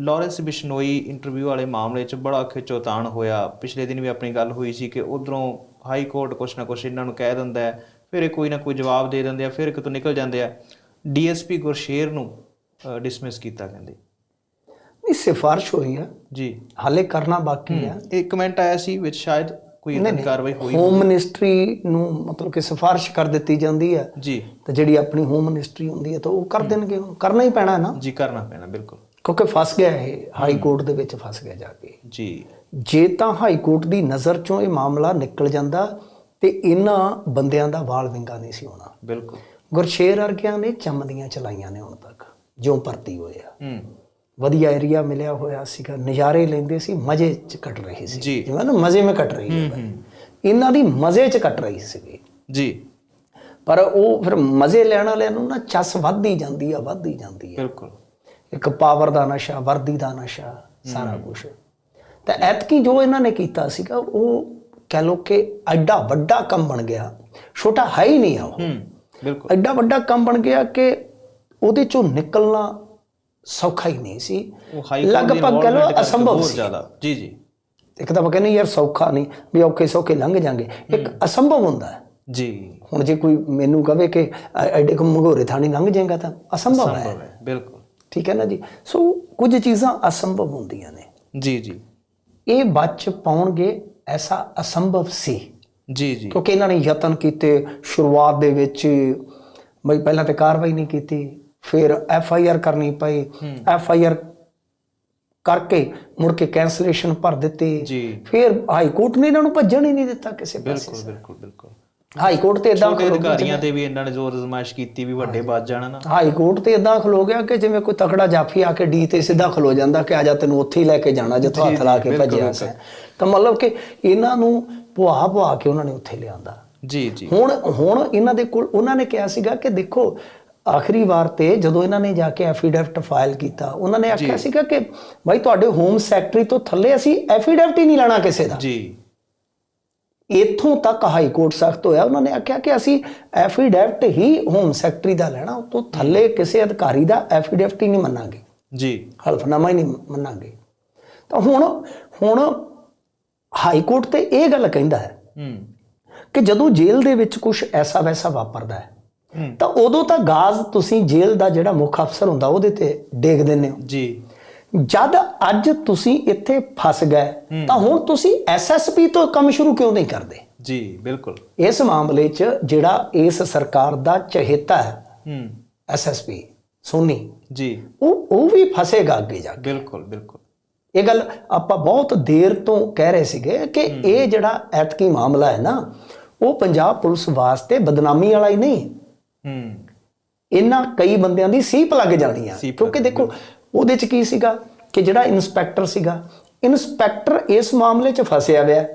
Lawrence Bishnoi interview ਵਾਲੇ ਮਾਮਲੇ 'ਚ ਬੜਾ ਖਿਚੋਤਾਣ ਹੋਇਆ। ਪਿਛਲੇ ਦਿਨ ਵੀ ਆਪਣੀ ਗੱਲ ਹੋਈ ਸੀ ਕਿ ਉਧਰੋਂ ਹਾਈ ਕੋਰਟ ਕੁਛ ਨਾ ਕੁਛ ਇਹਨਾਂ ਨੂੰ ਕਹਿ ਦਿੰਦਾ ਹੈ। ਫਿਰ ਇਹ ਕੋਈ ਨਾ ਕੋਈ ਜਵਾਬ ਦੇ ਦਿੰਦੇ ਆ ਫਿਰ ਕਿਤੋਂ ਨਿਕਲ ਜਾਂਦੇ ਆ। ਡੀਐਸਪੀ ਗੁਰਸ਼ੇਰ ਨੂੰ ਡਿਸਮਿਸ ਕੀਤਾ ਕਹਿੰਦੇ। ਨਹੀਂ ਸਿਫਾਰਿਸ਼ ਹੋਈ ਹੈ ਜੀ। ਹਾਲੇ ਕਰਨਾ ਬਾਕੀ ਹੈ ਇਹ ਕਮੈਂਟ ਆਇਆ ਸੀ ਵਿੱਚ ਸ਼ਾਇਦ ਕੋਈ ਇਦਾਂ ਕਾਰਵਾਈ ਹੋਈ ਹੋਮ ਮਿਨਿਸਟਰੀ ਨੂੰ ਮਤਲਬ ਕਿ ਸਿਫਾਰਿਸ਼ ਕਰ ਦਿੱਤੀ ਜਾਂਦੀ ਹੈ ਜੀ। ਤੇ ਜਿਹੜੀ ਆਪਣੀ ਹੋਮ ਮਿਨਿਸਟਰੀ ਹੁੰਦੀ ਹੈ ਤਾਂ ਉਹ ਕਰ ਦੇਣਗੇ। ਕਰਨਾ ਹੀ ਪੈਣਾ ਹੈ ਨਾ। ਜੀ ਕਰਨਾ ਪੈਣਾ ਬਿਲਕੁਲ। ਕਿਉਂਕਿ ਫਸ ਗਿਆ ਇਹ ਹਾਈ ਕੋਰਟ ਦੇ ਵਿੱਚ ਫਸ ਗਿਆ ਜਾ ਕੇ। ਜੀ। ਜੇ ਤਾਂ ਹਾਈ ਕੋਰਟ ਦੀ ਨਜ਼ਰ ਚੋਂ ਇਹ ਮਾਮਲਾ ਨਿਕਲ ਜਾਂਦਾ ਤੇ ਇਹਨਾਂ ਬੰਦਿਆਂ ਦਾ ਵਾਲ ਵਿੰਗਾ ਨਹੀਂ ਸੀ ਹੋਣਾ। ਬਿਲਕੁਲ। ਗੁਰਸ਼ੇਰ ਵਰਗਿਆਂ ਨੇ ਚੰਮਦੀਆਂ ਚਲਾਈਆਂ ਨੇ ਹੁਣ ਤੱਕ ਜਿਉਂ ਭਰਤੀ ਹੋਇਆ ਹੂੰ। ਵਧੀਆ ਏਰੀਆ ਮਿਲਿਆ ਹੋਇਆ ਸੀਗਾ ਨਜ਼ਾਰੇ ਲੈਂਦੇ ਸੀ ਮਜ਼ੇ ਚ ਕੱਟ ਰਹੇ ਸੀ। ਜੀ। ਜਿਵੇਂ ਨਾ ਮਜ਼ੇ ਵਿੱਚ ਕੱਟ ਰਹੀ ਹੈ। ਇਹਨਾਂ ਦੀ ਮਜ਼ੇ ਚ ਕੱਟ ਰਹੀ ਸੀਗੀ। ਜੀ। ਪਰ ਉਹ ਫਿਰ ਮਜ਼ੇ ਲੈਣ ਵਾਲਿਆਂ ਨੂੰ ਨਾ ਚੱਸ ਵੱਧਦੀ ਜਾਂਦੀ ਆ ਵੱਧਦੀ ਜਾਂਦੀ ਆ। ਬਿਲਕੁਲ। ਇੱਕ ਪਾਵਰ ਦਾ ਨਸ਼ਾ ਵਰਦੀ ਦਾ ਨਸ਼ਾ ਸਾਰਾ ਕੁਝ ਤਾਂ ਐਤਕੀ ਜੋ ਇਹਨਾਂ ਨੇ ਕੀਤਾ ਸੀਗਾ ਉਹ ਕਹਿ ਲੋ ਕਿ ਐਡਾ ਵੱਡਾ ਕੰਮ ਬਣ ਗਿਆ। ਛੋਟਾ ਹੈ ਹੀ ਨਹੀਂ ਆ ਉਹ। ਬਿਲਕੁਲ। ਐਡਾ ਵੱਡਾ ਕੰਮ ਬਣ ਗਿਆ ਕਿ ਉਹਦੇ ਚੋਂ ਨਿਕਲਣਾ ਸੌਖਾ ਹੀ ਨਹੀਂ ਸੀ। ਲਗਭਗ ਕਹਿ ਲੋ ਅਸੰਭਵ ਸੀ। ਜੀ ਜੀ। ਇੱਕ ਤਾਂ ਕਹਿੰਦੇ ਯਾਰ ਸੌਖਾ ਨਹੀਂ ਵੀ ਔਖੇ ਸੌਖੇ ਲੰਘ ਜਾਣਗੇ ਇੱਕ ਅਸੰਭਵ ਹੁੰਦਾ ਹੈ। ਜੀ। ਹੁਣ ਜੇ ਕੋਈ ਮੈਨੂੰ ਕਵੇ ਕਿ ਐਡੇ ਕੋ ਮੰਗੋਰੇ ਥਾਣੀ ਲੰਘ ਜਾਏਗਾ ਤਾਂ ਅਸੰਭਵ ਹੈ। ਸੰਭਵ ਹੈ ਬਿਲਕੁਲ। ਠੀਕ ਹੈ ਨਾ ਜੀ? ਸੋ ਕੁਝ ਚੀਜ਼ਾਂ ਅਸੰਭਵ ਹੁੰਦੀਆਂ ਨੇ। ਜੀ ਜੀ। ਇਹ ਬਚ ਪਾਉਣਗੇ ਐਸਾ ਅਸੰਭਵ ਸੀ। ਜੀ ਜੀ। ਕਿਉਂਕਿ ਇਹਨਾਂ ਨੇ ਯਤਨ ਕੀਤੇ ਸ਼ੁਰੂਆਤ ਦੇ ਵਿੱਚ ਬਈ ਪਹਿਲਾਂ ਤੇ ਕਾਰਵਾਈ ਨਹੀਂ ਕੀਤੀ ਫਿਰ ਐਫ ਆਈ ਆਰ ਕਰਨੀ ਪਈ। ਐਫ ਆਈ ਆਰ ਕਰਕੇ ਮੁੜ ਕੇ ਕੈਂਸਲੇਸ਼ਨ ਭਰ ਦਿੱਤੀ। ਜੀ। ਫਿਰ ਹਾਈ ਕੋਰਟ ਨੇ ਇਹਨਾਂ ਨੂੰ ਭੱਜਣ ਹੀ ਨਹੀਂ ਦਿੱਤਾ ਕਿਸੇ ਪਾਸੇ। ਬਿਲਕੁਲ ਬਿਲਕੁਲ ਬਿਲਕੁਲ। ਹਾਈ ਕੋਰਟ ਤੇ ਇਦਾਂ ਛੋਟੇ ਅਧਿਕਾਰੀਆਂ ਤੇ ਵੀ ਇਹਨਾਂ ਨੇ ਜ਼ੋਰ ਅਜ਼ਮਾਇਸ਼ ਕੀਤੀ ਵੀ ਵੱਡੇ ਵੱਜ ਜਾਣ ਨਾ ਹਾਈ ਕੋਰਟ ਤੇ ਇਦਾਂ ਖਲੋ ਗਿਆ ਕਿ ਜਿਵੇਂ ਕੋਈ ਤਕੜਾ ਜਾਫੀ ਆ ਕੇ ਡੀ ਤੇ ਸਿੱਧਾ ਖਲੋ ਜਾਂਦਾ ਕਿ ਆਜਾ ਤੈਨੂੰ ਉੱਥੇ ਹੀ ਲੈ ਕੇ ਜਾਣਾ ਜਿੱਥੋਂ ਹੱਥ ਲਾ ਕੇ ਭੱਜਿਆ ਸੀ। ਤਾਂ ਮਤਲਬ ਕਿ ਇਹਨਾਂ ਨੂੰ ਪੁਆ ਪੁਆ ਕੇ ਉਹਨਾਂ ਨੇ ਉੱਥੇ ਲਿਆਂਦਾ। ਜੀ ਜੀ। ਹੁਣ ਹੁਣ ਇਹਨਾਂ ਦੇ ਕੋਲ ਉਹਨਾਂ ਨੇ ਕਿਹਾ ਸੀਗਾ ਕਿ ਦੇਖੋ ਆਖਰੀ ਵਾਰ ਤੇ ਜਦੋਂ ਇਹਨਾਂ ਨੇ ਜਾ ਕੇ ਐਫੀਡੈਵਿਟ ਫਾਈਲ ਕੀਤਾ ਉਹਨਾਂ ਨੇ ਆਖਿਆ ਸੀਗਾ ਕਿ ਭਾਈ ਤੁਹਾਡੇ ਹੋਮ ਸੈਕਟਰੀ ਤੋਂ ਥੱਲੇ ਅਸੀਂ ਐਫੀਡੈਵਿਟ ਹੀ ਨਹੀਂ ਲੈਣਾ ਕਿਸੇ ਦਾ। ਜੀ। ਇੱਥੋਂ ਤੱਕ ਹਾਈ ਕੋਰਟ ਸਖਤ ਹੋਇਆ। ਉਹਨਾਂ ਨੇ ਆਖਿਆ ਕਿ ਅਸੀਂ ਐਫੀਡੈਵਿਟ ਹੀ ਹੋਮ ਸੈਕਟਰੀ ਦਾ ਲੈਣਾ ਉਹ ਤੋਂ ਥੱਲੇ ਕਿਸੇ ਅਧਿਕਾਰੀ ਦਾ ਐਫੀਡੈਵਿਟ ਹੀ ਨਹੀਂ ਮੰਨਾਂਗੇ। ਜੀ। ਹਲਫਨਾਮਾ ਹੀ ਨਹੀਂ ਮੰਨਾਂਗੇ। ਤਾਂ ਹੁਣ ਹੁਣ ਹਾਈ ਕੋਰਟ ਤੇ ਇਹ ਗੱਲ ਕਹਿੰਦਾ ਹੈ ਹੂੰ। ਕਿ ਜਦੋਂ ਜੇਲ੍ਹ ਦੇ ਵਿੱਚ ਕੁਝ ਐਸਾ ਵੈਸਾ ਵਾਪਰਦਾ ਹੈ ਹੂੰ। ਤਾਂ ਉਦੋਂ ਤਾਂ ਗਾਜ਼ ਤੁਸੀਂ ਜੇਲ੍ਹ ਦਾ ਜਿਹੜਾ ਮੁੱਖ ਅਫਸਰ ਹੁੰਦਾ ਉਹਦੇ ਤੇ ਡੇਗ ਦਿੰਦੇ ਹੋ। ਜੀ। ਜਦ ਅੱਜ ਤੁਸੀਂ ਇੱਥੇ ਫਸ ਗਏ ਤਾਂ ਹੁਣ ਤੁਸੀਂ ਐਸਐਸਪੀ ਤੋਂ ਕੰਮ ਸ਼ੁਰੂ ਕਿਉਂ ਨਹੀਂ ਕਰਦੇ? ਜੀ ਬਿਲਕੁਲ। ਇਸ ਮਾਮਲੇ 'ਚ ਜਿਹੜਾ ਇਸ ਸਰਕਾਰ ਦਾ ਚਹੇਤਾ ਹੈ ਹੂੰ। ਐਸਐਸਪੀ ਸੋਨੀ ਜੀ। ਉਹ ਉਹ ਵੀ ਫਸੇਗਾ ਅੱਗੇ ਜਾ ਕੇ। ਬਿਲਕੁਲ ਬਿਲਕੁਲ। ਇਹ ਗੱਲ ਆਪਾਂ ਬਹੁਤ ਦੇਰ ਤੋਂ ਕਹਿ ਰਹੇ ਸੀਗੇ ਕਿ ਇਹ ਜਿਹੜਾ ਐਤਕੀ ਮਾਮਲਾ ਹੈ ਨਾ ਉਹ ਪੰਜਾਬ ਪੁਲਿਸ ਵਾਸਤੇ ਬਦਨਾਮੀ ਵਾਲਾ ਹੀ ਨਹੀਂ। ਹੂੰ। ਇਹਨਾਂ ਕਈ ਬੰਦਿਆਂ ਦੀ ਸੀਪ ਲੱਗ ਜਾਣੀ ਆ। ਕਿਉਂਕਿ ਦੇਖੋ ਉਹਦੇ ਚ ਕੀ ਸੀਗਾ ਕਿ ਜਿਹੜਾ ਇਨਸਪੈਕਟਰ ਸੀਗਾ ਇਨਸਪੈਕਟਰ ਇਸ ਮਾਮਲੇ 'ਚ ਫਸਿਆ ਹੋਇਆ।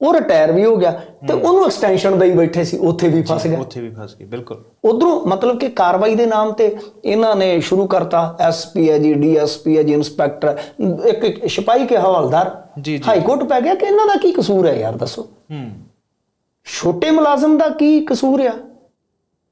ਉਹ ਰਿਟਾਇਰ ਵੀ ਹੋ ਗਿਆ ਤੇ ਉਹਨੂੰ ਐਕਸਟੈਂਸ਼ਨ ਦੇਈ ਬੈਠੇ ਸੀ ਉੱਥੇ ਵੀ ਫਸ ਗਿਆ। ਉੱਥੇ ਵੀ ਫਸ ਗਏ ਬਿਲਕੁਲ। ਉਧਰੋਂ ਮਤਲਬ ਕਿ ਕਾਰਵਾਈ ਦੇ ਨਾਮ ਤੇ ਇਹਨਾਂ ਨੇ ਸ਼ੁਰੂ ਕਰਤਾ ਐਸਪੀ ਹੈ ਜੀ ਡੀਐਸਪੀ ਹੈ ਜੀ ਇਨਸਪੈਕਟਰ ਇੱਕ ਇੱਕ ਸਿਪਾਹੀ ਕੇ ਹਵਾਲਦਾਰ। ਜੀ, ਜੀ। ਹਾਈ ਕੋਰਟ ਪੈ ਗਿਆ ਕਿ ਇਹਨਾਂ ਦਾ ਕੀ ਕਸੂਰ ਹੈ ਯਾਰ ਦੱਸੋ। ਹੂੰ। ਛੋਟੇ ਮੁਲਾਜ਼ਮ ਦਾ ਕੀ ਕਸੂਰ ਆ?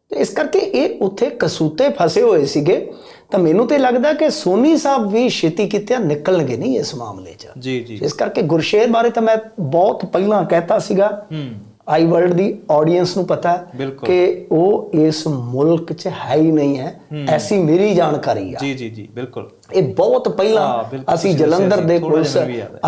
ਤੇ ਇਸ ਕਰਕੇ ਇਹ ਉੱਥੇ ਕਸੂਤੇ ਫਸੇ ਹੋਏ ਸੀਗੇ। ਤਾਂ ਮੈਨੂੰ ਤੇ ਲੱਗਦਾ ਕਿ ਸੋਨੀ ਸਾਹਿਬ ਵੀ ਛੇਤੀ ਕਿਤੇ ਨਿਕਲਣਗੇ ਨਹੀਂ ਇਸ ਮਾਮਲੇ 'ਚ। ਜੀ ਜੀ। ਇਸ ਕਰਕੇ ਗੁਰਸ਼ੇਰ ਬਾਰੇ ਤਾਂ ਮੈਂ ਬਹੁਤ ਪਹਿਲਾਂ ਕਹਿਤਾ ਸੀਗਾ। ਹੂੰ। ਆਈ ਵਰਲਡ ਦੀ ਆਡੀਅנס ਨੂੰ ਪਤਾ ਹੈ। ਕਿ ਉਹ ਇਸ ਮੁਲਕ 'ਚ ਹੈ ਹੀ ਨਹੀਂ ਹੈ। ਐਸੀ ਮੇਰੀ ਜਾਣਕਾਰੀ ਆ। ਜੀ ਜੀ ਜੀ ਬਿਲਕੁਲ। ਇਹ ਬਹੁਤ ਪਹਿਲਾਂ ਅਸੀਂ ਜਲੰਧਰ ਦੇ ਪੁਲਿਸ।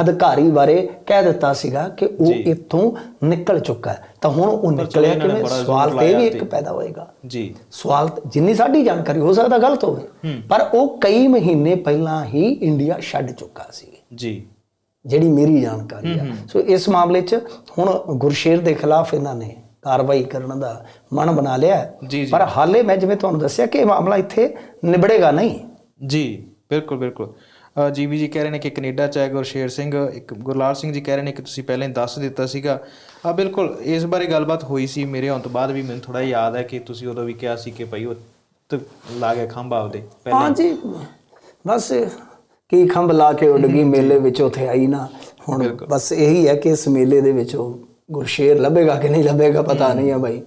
ਅਧਿਕਾਰੀ ਬਾਰੇ ਕਹਿ ਦਿੱਤਾ ਸੀਗਾ ਕਿ ਉਹ ਇੱਥੋਂ ਨਿਕਲ ਚੁੱਕਾ ਹੈ। ਤਾਂ ਹੁਣ ਉਹ ਨਿਕਲਿਆ ਕਿਵੇਂ? ਸਵਾਲ ਤੇ ਵੀ ਇੱਕ ਪੈਦਾ ਹੋਏਗਾ। ਜੀ। ਸਵਾਲ ਜਿੰਨੀ ਸਾਡੀ ਜਾਣਕਾਰੀ ਹੋ ਸਕਦਾ ਗਲਤ ਹੋਵੇ। ਪਰ ਉਹ ਕਈ ਮਹੀਨੇ ਪਹਿਲਾਂ ਹੀ ਇੰਡੀਆ ਛੱਡ ਚੁੱਕਾ ਸੀ। ਜੀ। ਜਿਹੜੀ ਮੇਰੀ ਜਾਣਕਾਰੀ ਆ। ਸੋ ਇਸ ਮਾਮਲੇ 'ਚ ਹੁਣ ਗੁਰਸ਼ੇਰ ਦੇ ਖਿਲਾਫ ਇਹਨਾਂ ਨੇ ਕਾਰਵਾਈ ਕਰਨ ਦਾ ਮਨ ਬਣਾ ਲਿਆ। ਪਰ ਹਾਲੇ ਮੈਂ ਜਿਵੇਂ ਤੁਹਾਨੂੰ ਦੱਸਿਆ ਕਿ ਇਹ ਮਾਮਲਾ ਇੱਥੇ ਨਿਬੜੇਗਾ ਨਹੀਂ। ਜੀ ਬਿਲਕੁਲ ਬਿਲਕੁਲ। ਜੀਵੀ ਜੀ ਕਹਿ ਰਹੇ ਨੇ ਕਿ ਕੈਨੇਡਾ ਚ ਹੈ ਗੁਰਸ਼ੇਰ ਸਿੰਘ। ਇੱਕ ਗੁਰਲਾਲ ਸਿੰਘ ਜੀ ਕਹਿ ਰਹੇ ਨੇ ਕਿ ਤੁਸੀਂ ਪਹਿਲਾਂ ਹੀ ਦੱਸ ਦਿੱਤਾ ਸੀਗਾ। ਆ ਬਿਲਕੁਲ ਇਸ ਬਾਰੇ ਗੱਲਬਾਤ ਹੋਈ ਸੀ। ਮੇਰੇ ਆਉਣ ਤੋਂ ਬਾਅਦ ਵੀ ਮੈਨੂੰ ਥੋੜਾ ਯਾਦ ਹੈ ਕਿ ਤੁਸੀਂ ਉਦੋਂ ਵੀ ਕਿਹਾ ਸੀ ਕਿ ਭਾਈ ਉਹ ਲਾ ਗਿਆ ਖੰਭਾ ਉਹਦੇ ਪਹਿਲਾਂ ਹਾਂ ਜੀ। ਬਸ ਕੀ ਖੰਭ ਲਾ ਕੇ ਉੱਡ ਗਈ ਮੇਲੇ ਵਿੱਚ ਉੱਥੇ ਆਈ ਨਾ। ਹੁਣ ਬਸ ਇਹੀ ਹੈ ਕਿ ਇਸ ਮੇਲੇ ਦੇ ਵਿੱਚ ਉਹ ਗੁਰਸ਼ੇਰ ਲੱਭੇਗਾ ਕਿ ਨਹੀਂ ਲੱਭੇਗਾ ਪਤਾ ਨਹੀਂ ਹੈ ਭਾਈ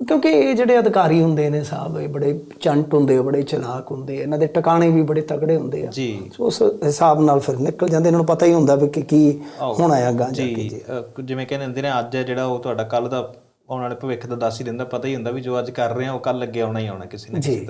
ਕਿਉਂਕਿ ਇਹ ਜਿਹੜੇ ਅਧਿਕਾਰੀ ਹੁੰਦੇ ਨੇ ਸਾਹਿਬ ਇਹ ਬੜੇ ਚੰਟ ਹੁੰਦੇ ਆ ਬੜੇ ਚਲਾਕ ਹੁੰਦੇ ਆ ਇਹਨਾਂ ਦੇ ਟਿਕਾਣੇ ਵੀ ਬੜੇ ਤਕੜੇ ਹੁੰਦੇ ਆ। ਜੀ। ਉਸ ਹਿਸਾਬ ਨਾਲ ਫਿਰ ਨਿਕਲ ਜਾਂਦੇ ਇਹਨਾਂ ਨੂੰ ਪਤਾ ਹੀ ਹੁੰਦਾ ਵੀ ਕਿ ਕੀ ਹੁਣ ਆਇਆ ਗਾਂ ਜਾ ਕੇ ਜੀ। ਅ, ਜਿਵੇਂ ਕਹਿੰਦੇ ਹੁੰਦੇ ਨੇ ਅੱਜ ਹੈ ਜਿਹੜਾ ਉਹ ਤੁਹਾਡਾ ਕੱਲ ਦਾ ਆਉਣ ਵਾਲੇ ਭਵਿੱਖ ਦਾ ਦੱਸ ਹੀ ਦਿੰਦਾ ਪਤਾ ਹੀ ਹੁੰਦਾ ਵੀ ਜੋ ਅੱਜ ਕਰ ਰਹੇ ਆ ਉਹ ਕੱਲ ਅੱਗੇ ਆਉਣਾ ਹੀ ਆਉਣਾ ਕਿਸੇ ਨਾ ਕਿਸੇ ਤਰ੍ਹਾਂ।